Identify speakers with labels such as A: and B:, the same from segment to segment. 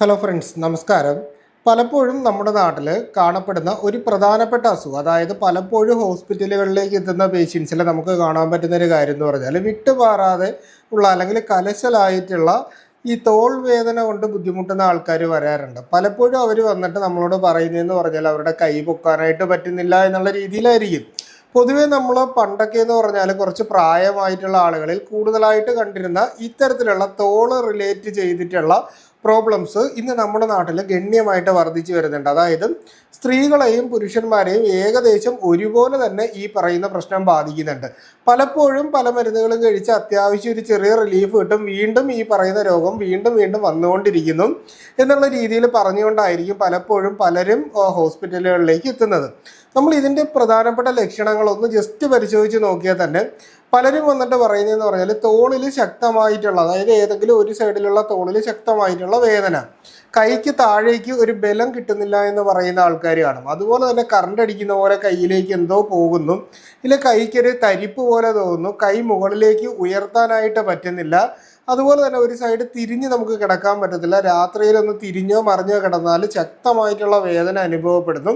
A: Hello friends നമസ്കാരം. പലപ്പോഴും നമ്മുടെ നാട്ടിൽ കാണപ്പെടുന്ന ഒരു പ്രധാനപ്പെട്ട അസുഖം അതായത് പലപ്പോഴും ഹോസ്പിറ്റലുകളിലേക്ക് എത്തുന്ന പേഷ്യൻസിൽ നമുക്ക് കാണാൻ പറ്റുന്ന ഒരു കാര്യം എന്ന് പറഞ്ഞാൽ വിട്ടുപാറാതെ ഉള്ള അല്ലെങ്കിൽ കലശലായിട്ടുള്ള ഈ തോൾ വേദന കൊണ്ട് ബുദ്ധിമുട്ടുന്ന ആൾക്കാർ വരാറുണ്ട്. പലപ്പോഴും അവർ വന്നിട്ട് നമ്മളോട് പറയുന്നതെന്ന് പറഞ്ഞാൽ അവരുടെ കൈ പൊക്കാനായിട്ട് പറ്റുന്നില്ല എന്നുള്ള രീതിയിലായിരിക്കും. പൊതുവെ നമ്മൾ പണ്ടൊക്കെ എന്ന് പറഞ്ഞാൽ കുറച്ച് പ്രായമായിട്ടുള്ള ആളുകളിൽ കൂടുതലായിട്ട് കണ്ടിരുന്ന ഇത്തരത്തിലുള്ള തോൾ റിലേറ്റ് ചെയ്തിട്ടുള്ള പ്രോബ്ലംസ് ഇന്ന് നമ്മുടെ നാട്ടിൽ ഗണ്യമായിട്ട് വർദ്ധിച്ചു വരുന്നുണ്ട്. അതായത് സ്ത്രീകളെയും പുരുഷന്മാരെയും ഏകദേശം ഒരുപോലെ തന്നെ ഈ പറയുന്ന പ്രശ്നം ബാധിക്കുന്നുണ്ട്. പലപ്പോഴും പല മരുന്നുകളും കഴിച്ച് അത്യാവശ്യം ഒരു ചെറിയ റിലീഫ് കിട്ടും. വീണ്ടും ഈ പറയുന്ന രോഗം വീണ്ടും വീണ്ടും വന്നുകൊണ്ടിരിക്കുന്നു എന്നുള്ള രീതിയിൽ പറഞ്ഞുകൊണ്ടായിരിക്കും പലപ്പോഴും പലരും ഹോസ്പിറ്റലുകളിലേക്ക് എത്തുന്നത്. നമ്മൾ ഇതിന്റെ പ്രധാനപ്പെട്ട ലക്ഷണങ്ങളൊന്ന് ജസ്റ്റ് പരിശോധിച്ച് നോക്കിയാൽ തന്നെ പലരും വന്നിട്ട് പറയുന്നതെന്ന് പറഞ്ഞാൽ തോളിൽ ശക്തമായിട്ടുള്ള അതായത് ഏതെങ്കിലും ഒരു സൈഡിലുള്ള തോളിൽ ശക്തമായിട്ടുള്ള വേദന. കൈക്ക് താഴേക്ക് ഒരു ബലം കിട്ടുന്നില്ല എന്ന് പറയുന്ന ആൾക്കാർ കാണും. അതുപോലെ തന്നെ കറണ്ട് അടിക്കുന്ന പോലെ കയ്യിലേക്ക് എന്തോ പോകുന്നു. ഇല്ല കൈക്കൊരു തരിപ്പ് പോലെ തോന്നുന്നു. കൈ മുകളിലേക്ക് ഉയർത്താനായിട്ട് പറ്റുന്നില്ല. അതുപോലെ തന്നെ ഒരു സൈഡ് തിരിഞ്ഞ് നമുക്ക് കിടക്കാൻ പറ്റത്തില്ല. രാത്രിയിലൊന്ന് തിരിഞ്ഞോ മറിഞ്ഞോ കിടന്നാൽ ശക്തമായിട്ടുള്ള വേദന അനുഭവപ്പെടുന്നു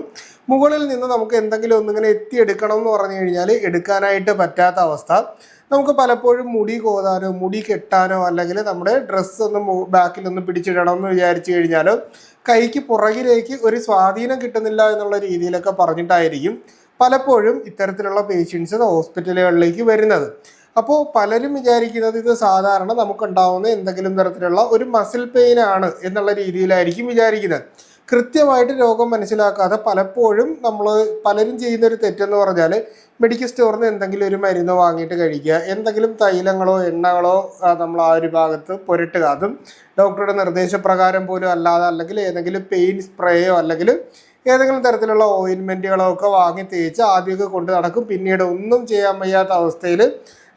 A: മുകളിൽ നിന്ന് നമുക്ക് എന്തെങ്കിലും ഒന്നിങ്ങനെ എത്തിയെടുക്കണം എന്ന് പറഞ്ഞു കഴിഞ്ഞാൽ എടുക്കാനായിട്ട് പറ്റാത്ത അവസ്ഥ. നമുക്ക് പലപ്പോഴും മുടി കോതാനോ മുടി കെട്ടാനോ അല്ലെങ്കിൽ നമ്മുടെ ഡ്രസ്സ് ഒന്ന് ബാക്കിൽ ഒന്ന് പിടിച്ചിടണം എന്ന് വിചാരിച്ചു കഴിഞ്ഞാലോ കൈക്ക് പുറകിലേക്ക് ഒരു സ്വാധീനം കിട്ടുന്നില്ല എന്നുള്ള രീതിയിലൊക്കെ പറഞ്ഞിട്ടായിരിക്കും പലപ്പോഴും ഇത്തരത്തിലുള്ള പേഷ്യൻസ് ഹോസ്പിറ്റലുകളിലേക്ക് വരുന്നത്. അപ്പോൾ പലരും വിചാരിക്കുന്നത് ഇത് സാധാരണ നമുക്കുണ്ടാവുന്ന എന്തെങ്കിലും തരത്തിലുള്ള ഒരു മസിൽ പെയിൻ ആണ് എന്നുള്ള രീതിയിലായിരിക്കും വിചാരിക്കുന്നത്. കൃത്യമായിട്ട് രോഗം മനസ്സിലാക്കാതെ പലപ്പോഴും നമ്മൾ പലരും ചെയ്യുന്ന ഒരു തെറ്റെന്ന് പറഞ്ഞാൽ മെഡിക്കൽ സ്റ്റോറിൽ നിന്ന് എന്തെങ്കിലും ഒരു മരുന്ന് വാങ്ങിയിട്ട് കഴിക്കുക. എന്തെങ്കിലും തൈലങ്ങളോ എണ്ണകളോ നമ്മൾ ആ ഒരു ഭാഗത്ത് പുരട്ടുക. അതും ഡോക്ടറുടെ നിർദ്ദേശപ്രകാരം പോലും അല്ലാതെ അല്ലെങ്കിൽ ഏതെങ്കിലും പെയിൻ സ്പ്രേയോ അല്ലെങ്കിൽ ഏതെങ്കിലും തരത്തിലുള്ള ഓയിൻമെന്റുകളോ ഒക്കെ വാങ്ങി തേച്ച് ആദ്യമൊക്കെ കൊണ്ട് നടക്കും. പിന്നീട് ഒന്നും ചെയ്യാൻ വയ്യാത്ത അവസ്ഥയിൽ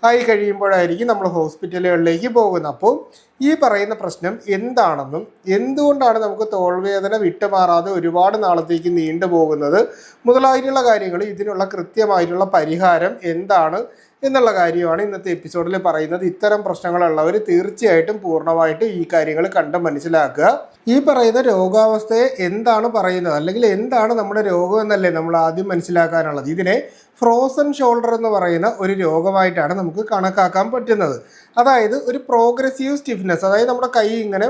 A: ആയി കഴിയുമ്പോഴായിരിക്കും നമ്മൾ ഹോസ്പിറ്റലുകളിലേക്ക് പോകുന്നത്. അപ്പോൾ ഈ പറയുന്ന പ്രശ്നം എന്താണെന്നും എന്തുകൊണ്ടാണ് നമുക്ക് തോൾവേദന വിട്ടുമാറാതെ ഒരുപാട് നാളത്തേക്ക് നീണ്ടു പോകുന്നത്? മുതലായിട്ടുള്ള കാര്യങ്ങൾ ഇതിനുള്ള കൃത്യമായിട്ടുള്ള പരിഹാരം എന്താണ് എന്നുള്ള കാര്യമാണ് ഇന്നത്തെ എപ്പിസോഡിൽ പറയുന്നത്. ഇത്തരം പ്രശ്നങ്ങളുള്ളവർ തീർച്ചയായിട്ടും പൂർണമായിട്ട് ഈ കാര്യങ്ങൾ കണ്ട് മനസ്സിലാക്കുക. ഈ പറയുന്ന രോഗാവസ്ഥയെ എന്താണ് പറയുന്നത്? അല്ലെങ്കിൽ എന്താണ് നമ്മുടെ രോഗം എന്നല്ലേ നമ്മൾ ആദ്യം മനസ്സിലാക്കാനുള്ളത്? ഇതിനെ ഫ്രോസൺ ഷോൾഡർ എന്ന് പറയുന്ന ഒരു രോഗമായിട്ടാണ് നമുക്ക് കണക്കാക്കാൻ പറ്റുന്നത്. അതായത് ഒരു പ്രോഗ്രസീവ് സ്റ്റിഫ്നെസ് അതായത് നമ്മുടെ കൈ ഇങ്ങനെ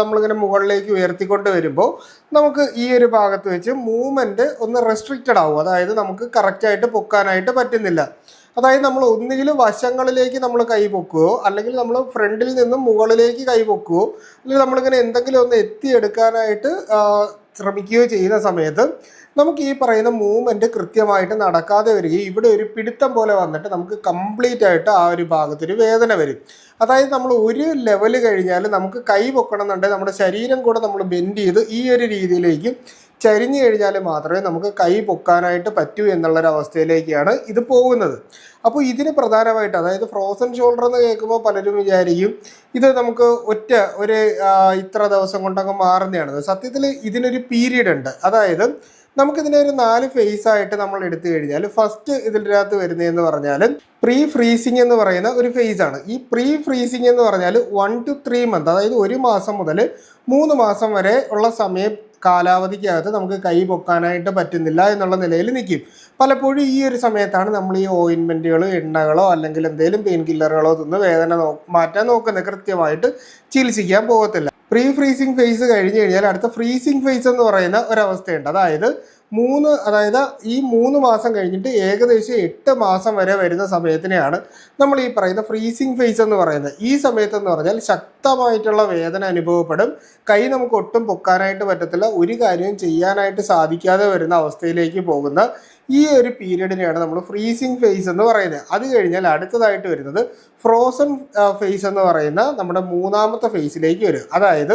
A: നമ്മളിങ്ങനെ മുകളിലേക്ക് ഉയർത്തിക്കൊണ്ട് വരുമ്പോൾ നമുക്ക് ഈ ഒരു ഭാഗത്ത് വെച്ച് മൂവ്മെന്റ് ഒന്ന് റെസ്ട്രിക്റ്റഡ് ആവും. അതായത് നമുക്ക് കറക്റ്റായിട്ട് പൊക്കാനായിട്ട് പറ്റുന്നില്ല. അതായത് നമ്മൾ ഒന്നുകിൽ വശങ്ങളിലേക്ക് നമ്മൾ കൈ പൊക്കുകയോ അല്ലെങ്കിൽ നമ്മൾ ഫ്രണ്ടിൽ നിന്നും മുകളിലേക്ക് കൈ പൊക്കുകയോ അല്ലെങ്കിൽ നമ്മളിങ്ങനെ എന്തെങ്കിലും ഒന്ന് എത്തിയെടുക്കാനായിട്ട് ശ്രമിക്കുകയോ ചെയ്യുന്ന സമയത്ത് നമുക്ക് ഈ പറയുന്ന മൂവ്മെന്റ് കൃത്യമായിട്ട് നടക്കാതെ വരികയും ഇവിടെ ഒരു പിടുത്തം പോലെ വന്നിട്ട് നമുക്ക് കംപ്ലീറ്റ് ആയിട്ട് ആ ഒരു ഭാഗത്തൊരു വേദന വരും. അതായത് നമ്മൾ ഒരു ലെവൽ കഴിഞ്ഞാൽ നമുക്ക് കൈ പൊക്കണം എന്നുണ്ടെങ്കിൽ നമ്മുടെ ശരീരം കൂടെ നമ്മൾ ബെൻഡ് ചെയ്ത് ഈ ഒരു രീതിയിലേക്ക് ചരിഞ്ഞു കഴിഞ്ഞാൽ മാത്രമേ നമുക്ക് കൈ പൊക്കാനായിട്ട് പറ്റൂ എന്നുള്ളൊരവസ്ഥയിലേക്കാണ് ഇത് പോകുന്നത്. അപ്പോൾ ഇതിന് പ്രധാനമായിട്ട് അതായത് ഫ്രോസൺ ഷോൾഡർ എന്ന് കേൾക്കുമ്പോൾ പലരും വിചാരിക്കും ഇത് നമുക്ക് ഒറ്റ ഒരു ഇത്ര ദിവസം കൊണ്ടങ്ങ് മാറുന്നതാണ്. സത്യത്തിൽ ഇതിനൊരു പീരീഡ് ഉണ്ട്. അതായത് നമുക്കിതിനെ ഒരു നാല് ഫേസ് ആയിട്ട് നമ്മൾ എടുത്തു കഴിഞ്ഞാൽ ഫസ്റ്റ് ഇതിന്റെ അകത്ത് വരുന്നതെന്ന് പറഞ്ഞാൽ പ്രീ ഫ്രീസിങ് എന്ന് പറയുന്ന ഒരു ഫേസ് ആണ്. ഈ പ്രീ ഫ്രീസിങ് എന്ന് പറഞ്ഞാൽ വൺ ടു ത്രീ മന്ത് അതായത് ഒരു മാസം മുതൽ മൂന്ന് മാസം വരെ ഉള്ള സമയം കാലാവധിക്കകത്ത് നമുക്ക് കൈ പൊക്കാനായിട്ട് പറ്റുന്നില്ല എന്നുള്ള നിലയിൽ നിൽക്കും. പലപ്പോഴും ഈ ഒരു സമയത്താണ് നമ്മൾ ഈ ഓയിൻമെന്റുകളോ എണ്ണകളോ അല്ലെങ്കിൽ എന്തെങ്കിലും പെയിൻ കില്ലറുകളോ തിന്ന് വേദന മാറ്റാൻ നോക്കുന്നത് കൃത്യമായിട്ട് ചികിത്സിക്കാൻ പോകത്തില്ല. പ്രീ ഫ്രീസിങ് ഫേസ് കഴിഞ്ഞ് കഴിഞ്ഞാൽ അടുത്ത ഫ്രീസിങ് ഫേസ് എന്ന് പറയുന്ന ഒരവസ്ഥയുണ്ട്. അതായത് മൂന്ന് അതായത് ഈ മൂന്ന് മാസം കഴിഞ്ഞിട്ട് ഏകദേശം എട്ട് മാസം വരെ വരുന്ന സമയത്തിനെയാണ് നമ്മൾ ഈ പറയുന്ന ഫ്രീസിങ് ഫേസ് എന്ന് പറയുന്നത്. ഈ സമയത്തെന്ന് പറഞ്ഞാൽ ശക്തമായിട്ടുള്ള വേദന അനുഭവപ്പെടും. കൈ നമുക്ക് ഒട്ടും പൊക്കാനായിട്ട് പറ്റത്തില്ല. ഒരു കാര്യവും ചെയ്യാനായിട്ട് സാധിക്കാതെ വരുന്ന അവസ്ഥയിലേക്ക് പോകുന്ന ഈ ഒരു പീരീഡിനെയാണ് നമ്മൾ ഫ്രീസിങ് ഫേസ് എന്ന് പറയുന്നത്. അത് കഴിഞ്ഞാൽ അടുത്തതായിട്ട് വരുന്നത് ഫ്രോസൺ ഫേസ് എന്ന് പറയുന്ന നമ്മുടെ മൂന്നാമത്തെ ഫേസിലേക്ക് വരും. അതായത്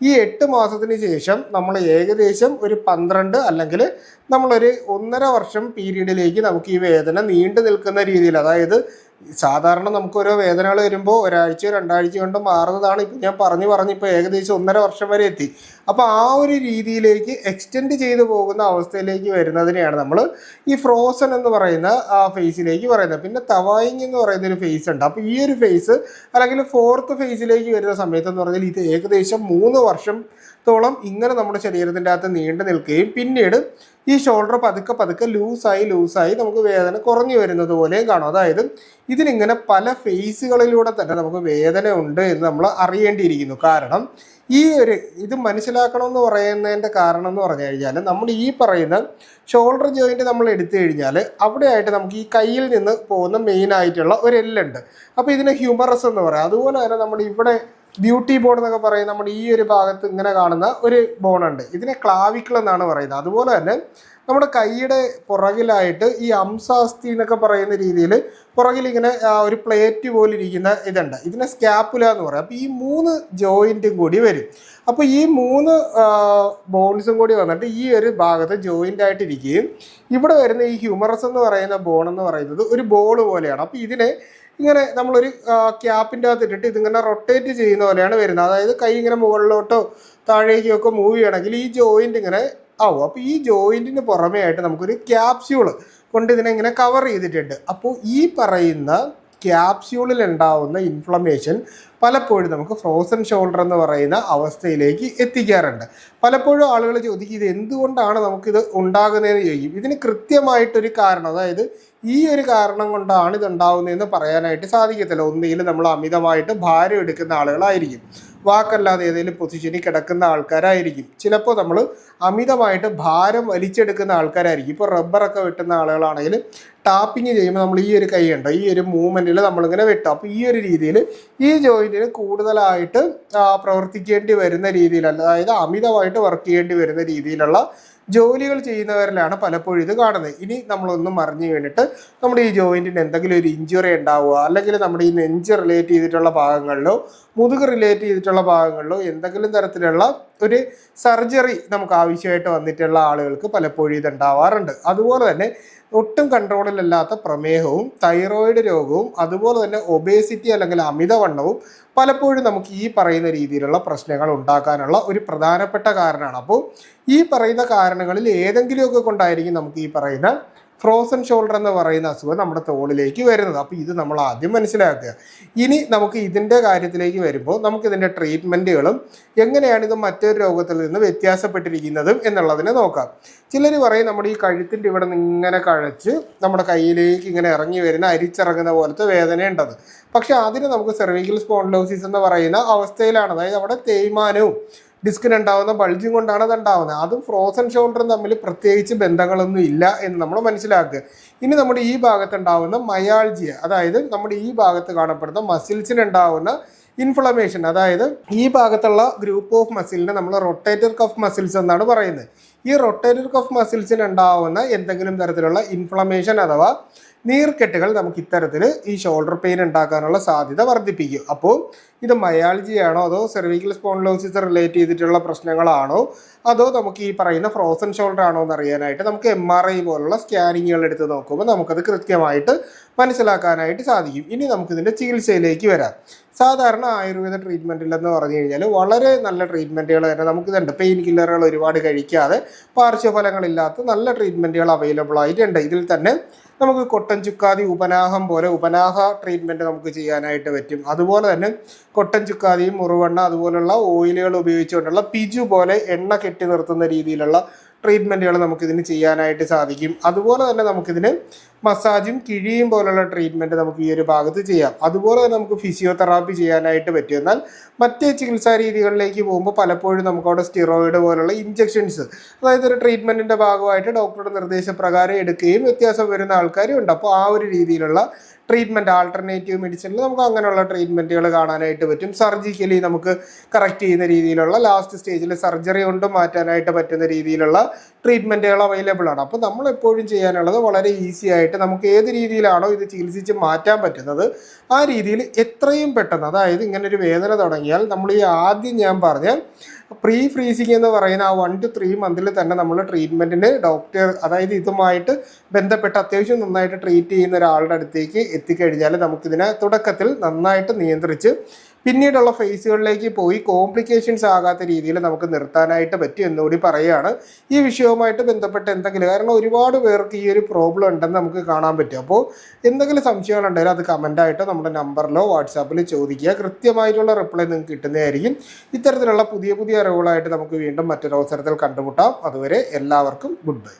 A: ഈ എട്ട് മാസത്തിന് ശേഷം നമ്മൾ ഏകദേശം ഒരു പന്ത്രണ്ട് അല്ലെങ്കിൽ നമ്മളൊരു ഒന്നര വർഷം പീരീഡിലേക്ക് നമുക്ക് ഈ വേദന നീണ്ടു നിൽക്കുന്ന രീതിയിൽ അതായത് സാധാരണ നമുക്ക് ഓരോ വേദനകൾ വരുമ്പോൾ ഒരാഴ്ചയോ രണ്ടാഴ്ച കൊണ്ട് മാറുന്നതാണ് ഇപ്പം ഞാൻ പറഞ്ഞു പറഞ്ഞ് ഇപ്പോൾ ഏകദേശം ഒന്നര വർഷം വരെ എത്തി. അപ്പോൾ ആ ഒരു രീതിയിലേക്ക് എക്സ്റ്റെൻഡ് ചെയ്തു പോകുന്ന അവസ്ഥയിലേക്ക് വരുന്നതിനെയാണ് നമ്മൾ ഈ ഫ്രോസൺ എന്ന് പറയുന്ന ആ ഫേസിലേക്ക് പറയുന്നത്. പിന്നെ തവായിങ് എന്ന് പറയുന്ന ഒരു ഫേസ് ഉണ്ട് അപ്പോൾ ഈ ഒരു ഫേസ് അല്ലെങ്കിൽ ഫോർത്ത് ഫേസിലേക്ക് വരുന്ന സമയത്ത് എന്ന് പറഞ്ഞാൽ ഇത് ഏകദേശം മൂന്ന് വർഷം തോളം ഇങ്ങനെ നമ്മുടെ ശരീരത്തിന്റെ അകത്ത് നീണ്ടു നിൽക്കുകയും പിന്നീട് ഈ ഷോൾഡർ പതുക്കെ പതുക്കെ ലൂസായി ലൂസായി നമുക്ക് വേദന കുറഞ്ഞു വരുന്നത് പോലെയും കാണും. അതായത് ഇതിനിങ്ങനെ പല ഫേസുകളിലൂടെ തന്നെ നമുക്ക് വേദന ഉണ്ട് എന്ന് നമ്മൾ അറിയേണ്ടിയിരിക്കുന്നു. കാരണം ഈ ഒരു ഇത് മനസ്സിലാക്കണമെന്ന് പറയുന്നതിന്റെ കാരണം എന്ന് പറഞ്ഞു കഴിഞ്ഞാൽ നമ്മൾ ഈ പറയുന്ന ഷോൾഡർ ജോയിന്റ് നമ്മൾ എടുത്തു കഴിഞ്ഞാൽ അവിടെയായിട്ട് നമുക്ക് ഈ കയ്യിൽ നിന്ന് പോകുന്ന മെയിനായിട്ടുള്ള ഒരു എല്ലുണ്ട്. അപ്പോൾ ഇതിനെ ഹ്യൂമറസ് എന്ന് പറയാം. അതുപോലെ തന്നെ നമ്മൾ ഇവിടെ ബ്യൂട്ടി ബോൺ എന്നൊക്കെ പറയും നമ്മുടെ ഈ ഒരു ഭാഗത്ത് ഇങ്ങനെ കാണുന്ന ഒരു ബോണുണ്ട്. ഇതിനെ ക്ലാവിക്കിൾ എന്നാണ് പറയുന്നത്. അതുപോലെ തന്നെ നമ്മുടെ കൈയുടെ പുറകിലായിട്ട് ഈ അംസാസ്തി എന്നൊക്കെ പറയുന്ന രീതിയിൽ പുറകിലിങ്ങനെ ഒരു പ്ലേറ്റ് പോലെ ഇരിക്കുന്ന ഇതുണ്ട്. ഇതിനെ സ്കാപ്പുല എന്ന് പറയും. അപ്പോൾ ഈ മൂന്ന് ജോയിന്റും കൂടി വരും. അപ്പോൾ ഈ മൂന്ന് ബോൺസും കൂടി വന്നിട്ട് ഈ ഒരു ഭാഗത്ത് ജോയിന്റ് ആയിട്ടിരിക്കുകയും ഇവിടെ വരുന്ന ഈ ഹ്യൂമറസ് എന്ന് പറയുന്ന ബോൺ എന്ന് പറയുന്നത് ഒരു ബോൾ പോലെയാണ്. അപ്പോൾ ഇതിനെ ഇങ്ങനെ നമ്മളൊരു ക്യാപ്പിന്റെ അകത്ത് ഇട്ടിട്ട് ഇതിങ്ങനെ റൊട്ടേറ്റ് ചെയ്യുന്ന പോലെയാണ് വരുന്നത്. അതായത് കൈ ഇങ്ങനെ മുകളിലോട്ടോ താഴേക്കോ ഒക്കെ മൂവ് ചെയ്യണമെങ്കിൽ ഈ ജോയിന്റ് ഇങ്ങനെ ആവും. അപ്പോൾ ഈ ജോയിന്റിന് പുറമേ ആയിട്ട് നമുക്കൊരു ക്യാപ്സ്യൂൾ കൊണ്ട് ഇതിനെ ഇങ്ങനെ കവർ ചെയ്തിട്ടുണ്ട്. അപ്പോൾ ഈ പറയുന്ന ക്യാപ്സ്യൂളിൽ ഉണ്ടാവുന്ന ഇൻഫ്ലമേഷൻ പലപ്പോഴും നമുക്ക് ഫ്രോസൺ ഷോൾഡർ എന്ന് പറയുന്ന അവസ്ഥയിലേക്ക് എത്തിക്കാറുണ്ട്. പലപ്പോഴും ആളുകൾ ചോദിക്കും ഇത് എന്തുകൊണ്ടാണ് നമുക്കിത് ഉണ്ടാകുന്നതെന്ന് ചോദിക്കും. ഇതിന് കൃത്യമായിട്ടൊരു കാരണം അതായത് ഈ ഒരു കാരണം കൊണ്ടാണ് ഇത് ഉണ്ടാകുന്നതെന്ന് പറയാനായിട്ട് സാധിക്കത്തില്ല. ഒന്നുകിൽ നമ്മൾ അമിതമായിട്ട് ഭാരം എടുക്കുന്ന ആളുകളായിരിക്കും. വാക്കല്ലാതെ ഏതെങ്കിലും പൊസിഷനിൽ കിടക്കുന്ന ആൾക്കാരായിരിക്കും. ചിലപ്പോൾ നമ്മൾ അമിതമായിട്ട് ഭാരം വലിച്ചെടുക്കുന്ന ആൾക്കാരായിരിക്കും. ഇപ്പോൾ റബ്ബറൊക്കെ വെട്ടുന്ന ആളുകളാണെങ്കിൽ ടാപ്പിങ് ചെയ്യുമ്പോൾ നമ്മൾ ഈ ഒരു കൈ ഉണ്ടോ ഈ ഒരു മൂവ്മെന്റിൽ നമ്മളിങ്ങനെ വെട്ടും. അപ്പോൾ ഈ ഒരു രീതിയിൽ ഈ ജോയിന്റിന് കൂടുതലായിട്ട് പ്രവർത്തിക്കേണ്ടി വരുന്ന രീതിയിലല്ല. അതായത് അമിതമായിട്ട് വർക്ക് ചെയ്യേണ്ടി വരുന്ന രീതിയിലുള്ള ജോലികൾ ചെയ്യുന്നവരിലാണ് പലപ്പോഴും ഇത് കാണുന്നത്. ഇനി നമ്മളൊന്നും മറിഞ്ഞു വീണിട്ട് നമ്മുടെ ഈ ജോയിന്റിന് എന്തെങ്കിലും ഒരു ഇഞ്ചുറി ഉണ്ടാവുക അല്ലെങ്കിൽ നമ്മുടെ ഈ നെഞ്ച് റിലേറ്റ് ചെയ്തിട്ടുള്ള ഭാഗങ്ങളിലോ മുതുക് റിലേറ്റ് ചെയ്തിട്ടുള്ള ഭാഗങ്ങളിലോ എന്തെങ്കിലും തരത്തിലുള്ള ഒരു സർജറി നമുക്ക് ആവശ്യമായിട്ട് വന്നിട്ടുള്ള ആളുകൾക്ക് പലപ്പോഴും ഇതുണ്ടാവാറുണ്ട് അതുപോലെ തന്നെ ഒട്ടും കൺട്രോളിലല്ലാത്ത പ്രമേഹവും തൈറോയിഡ് രോഗവും അതുപോലെ തന്നെ ഒബേസിറ്റി അല്ലെങ്കിൽ അമിതവണ്ണവും പലപ്പോഴും നമുക്ക് ഈ പറയുന്ന രീതിയിലുള്ള പ്രശ്നങ്ങൾ ഉണ്ടാക്കാനുള്ള ഒരു പ്രധാനപ്പെട്ട കാരണമാണ്. അപ്പോൾ ഈ പറയുന്ന കാരണങ്ങളിൽ ഏതെങ്കിലുമൊക്കെ കൊണ്ടായിരിക്കും നമുക്ക് ഈ പറയുന്ന ഫ്രോസൺ ഷോൾഡർ എന്ന് പറയുന്ന അസുഖം നമ്മുടെ തോളിലേക്ക് വരുന്നത്. അപ്പോൾ ഇത് നമ്മൾ ആദ്യം മനസ്സിലാക്കുക. ഇനി നമുക്ക് ഇതിന്റെ കാര്യത്തിലേക്ക് വരുമ്പോൾ നമുക്ക് ഇതിന്റെ ട്രീറ്റ്മെന്റുകളും എങ്ങനെയാണ് ഇത് മറ്റൊരു രോഗത്തിൽ നിന്ന് വ്യത്യാസപ്പെട്ടിരിക്കുന്നതും എന്നുള്ളതിനെ നോക്കാം. ചിലർ പറയും നമ്മുടെ ഈ കഴുത്തിന്റെ ഇവിടെ നിന്ന് ഇങ്ങനെ കഴച്ച് നമ്മുടെ കയ്യിലേക്ക് ഇങ്ങനെ ഇറങ്ങി വരുന്ന അരിച്ചിറങ്ങുന്ന പോലത്തെ വേദനയുണ്ടത്. പക്ഷേ അതിന് നമുക്ക് സെർവിക്കൽ സ്പോണ്ടിലോസിസ് എന്ന് പറയുന്ന അവസ്ഥയിലാണ്. അതായത് നമ്മുടെ തേയ്മാനവും ഡിസ്കിനുണ്ടാവുന്ന ബൾജിങ് കൊണ്ടാണ് അത് ഉണ്ടാവുന്നത് അതും ഫ്രോസൺ ഷോൾഡറും തമ്മിൽ പ്രത്യേകിച്ച് ബന്ധങ്ങളൊന്നും ഇല്ല എന്ന് നമ്മൾ മനസ്സിലാക്കുക. ഇനി നമ്മുടെ ഈ ഭാഗത്ത് ഉണ്ടാവുന്ന മയാൾജിയ അതായത് നമ്മുടെ ഈ ഭാഗത്ത് കാണപ്പെടുന്ന മസിൽസിന് ഉണ്ടാവുന്ന ഇൻഫ്ലമേഷൻ അതായത് ഈ ഭാഗത്തുള്ള ഗ്രൂപ്പ് ഓഫ് മസിലിനെ നമ്മൾ റൊട്ടേറ്റർ കഫ് മസിൽസ് എന്നാണ് പറയുന്നത്. ഈ റൊട്ടേറ്റർ കഫ് മസിൽസിന് ഉണ്ടാവുന്ന എന്തെങ്കിലും തരത്തിലുള്ള ഇൻഫ്ലമേഷൻ അഥവാ നീർക്കെട്ടുകൾ നമുക്ക് ഇത്തരത്തിൽ ഈ ഷോൾഡർ പെയിൻ ഉണ്ടാക്കാനുള്ള സാധ്യത വർദ്ധിപ്പിക്കും. അപ്പോൾ ഇത് മയാൾജിയാണോ അതോ സെർവിക്കൽ സ്പോണ്ടിലോസിസ് റിലേറ്റ് ചെയ്തിട്ടുള്ള പ്രശ്നങ്ങളാണോ അതോ നമുക്ക് ഈ പറയുന്ന ഫ്രോസൺ ഷോൾഡർ ആണോ എന്ന് അറിയാനായിട്ട് നമുക്ക് എം ആർ ഐ പോലുള്ള സ്കാനിങ്ങുകൾ എടുത്ത് നോക്കുമ്പോൾ നമുക്കത് കൃത്യമായിട്ട് മനസ്സിലാക്കാനായിട്ട് സാധിക്കും. ഇനി നമുക്കിതിന്റെ ചികിത്സയിലേക്ക് വരാം. സാധാരണ ആയുർവേദ ട്രീറ്റ്മെന്റിൽ എന്ന് പറഞ്ഞു കഴിഞ്ഞാൽ വളരെ നല്ല ട്രീറ്റ്മെന്റുകൾ തന്നെ നമുക്കിതുണ്ട്. പെയിൻ കില്ലറുകൾ ഒരുപാട് കഴിക്കാതെ പാർശ്വഫലങ്ങളില്ലാത്ത നല്ല ട്രീറ്റ്മെന്റുകൾ അവൈലബിൾ ആയിട്ടുണ്ട്. ഇതിൽ തന്നെ നമുക്ക് കൊട്ടൻ ചുക്കാതി ഉപനാഹം പോലെ ഉപനാഹ ട്രീറ്റ്മെന്റ് നമുക്ക് ചെയ്യാനായിട്ട് പറ്റും. അതുപോലെ തന്നെ കൊട്ടൻ ചുക്കാതിയും മുറിവെണ്ണ അതുപോലുള്ള ഓയിലുകൾ ഉപയോഗിച്ചുകൊണ്ടുള്ള പിജു പോലെ എണ്ണ കെട്ടി നിർത്തുന്ന രീതിയിലുള്ള ട്രീറ്റ്മെന്റുകൾ നമുക്കിതിന് ചെയ്യാനായിട്ട് സാധിക്കും. അതുപോലെ തന്നെ നമുക്കിതിന് മസാജും കിഴിയും പോലുള്ള ട്രീറ്റ്മെന്റ് നമുക്ക് ഈ ഒരു ഭാഗത്ത് ചെയ്യാം. അതുപോലെ തന്നെ നമുക്ക് ഫിസിയോതെറാപ്പി ചെയ്യാനായിട്ട് പറ്റും. എന്നാൽ മറ്റ് ചികിത്സാ രീതികളിലേക്ക് പോകുമ്പോൾ പലപ്പോഴും നമുക്ക് അവിടെ സ്റ്റിറോയിഡ് പോലുള്ള ഇഞ്ചെക്ഷൻസ് അതായത് ഒരു ട്രീറ്റ്മെന്റിന്റെ ഭാഗമായിട്ട് ഡോക്ടറുടെ നിർദ്ദേശപ്രകാരം എടുക്കുകയും വ്യത്യാസം വരുന്ന ആൾക്കാരും ഉണ്ട്. അപ്പോൾ ആ ഒരു രീതിയിലുള്ള ട്രീറ്റ്മെന്റ് ആൾട്ടർനേറ്റീവ് മെഡിസിനിൽ നമുക്ക് അങ്ങനെയുള്ള ട്രീറ്റ്മെന്റുകൾ കാണാനായിട്ട് പറ്റും. സർജിക്കലി നമുക്ക് കറക്റ്റ് ചെയ്യുന്ന രീതിയിലുള്ള ലാസ്റ്റ് സ്റ്റേജിൽ സർജറി കൊണ്ട് മാറ്റാനായിട്ട് പറ്റുന്ന രീതിയിലുള്ള ട്രീറ്റ്മെന്റുകൾ അവൈലബിൾ ആണ്. അപ്പോൾ നമ്മൾ എപ്പോഴും ചെയ്യാനുള്ളത് വളരെ ഈസി ആയിട്ട് നമുക്ക് ഏത് രീതിയിലാണോ ഇത് ചികിത്സിച്ച് മാറ്റാൻ പറ്റുന്നത് ആ രീതിയിൽ എത്രയും പെട്ടെന്ന് അതായത് ഇങ്ങനെ ഒരു വേദന തുടങ്ങിയാൽ നമ്മൾ ഈ ആദ്യം ഞാൻ പറഞ്ഞ പ്രീ ഫ്രീസിങ് എന്ന് പറയുന്ന ആ വൺ ടു ത്രീ മന്തിൽ തന്നെ നമ്മൾ ട്രീറ്റ്മെന്റിന് ഡോക്ടർ അതായത് ഇതുമായിട്ട് ബന്ധപ്പെട്ട് അത്യാവശ്യം നന്നായിട്ട് ട്രീറ്റ് ചെയ്യുന്ന ഒരാളുടെ അടുത്തേക്ക് എത്തിക്കഴിഞ്ഞാൽ നമുക്കിതിനെ തുടക്കത്തിൽ നന്നായിട്ട് നിയന്ത്രിച്ച് പിന്നീടുള്ള ഫേസുകളിലേക്ക് പോയി കോംപ്ലിക്കേഷൻസ് ആകാത്ത രീതിയിൽ നമുക്ക് നിർത്താനായിട്ട് പറ്റും എന്നുകൂടി പറയുകയാണ്. ഈ വിഷയവുമായിട്ട് ബന്ധപ്പെട്ട് എന്തെങ്കിലും കാരണം ഒരുപാട് പേർക്ക് ഈ ഒരു പ്രോബ്ലം ഉണ്ടെന്ന് നമുക്ക് കാണാൻ പറ്റും. അപ്പോൾ എന്തെങ്കിലും സംശയങ്ങളുണ്ടെങ്കിൽ അത് കമന്റായിട്ട് നമ്മുടെ നമ്പറിലോ വാട്സാപ്പിൽ ചോദിക്കുക. കൃത്യമായിട്ടുള്ള റിപ്ലൈ നിങ്ങൾക്ക് കിട്ടുന്നതായിരിക്കും. ഇത്തരത്തിലുള്ള പുതിയ പുതിയ അറിവുകളായിട്ട് നമുക്ക് വീണ്ടും മറ്റൊരവസരത്തിൽ കണ്ടുമുട്ടാം. അതുവരെ എല്ലാവർക്കും ഗുഡ് ബൈ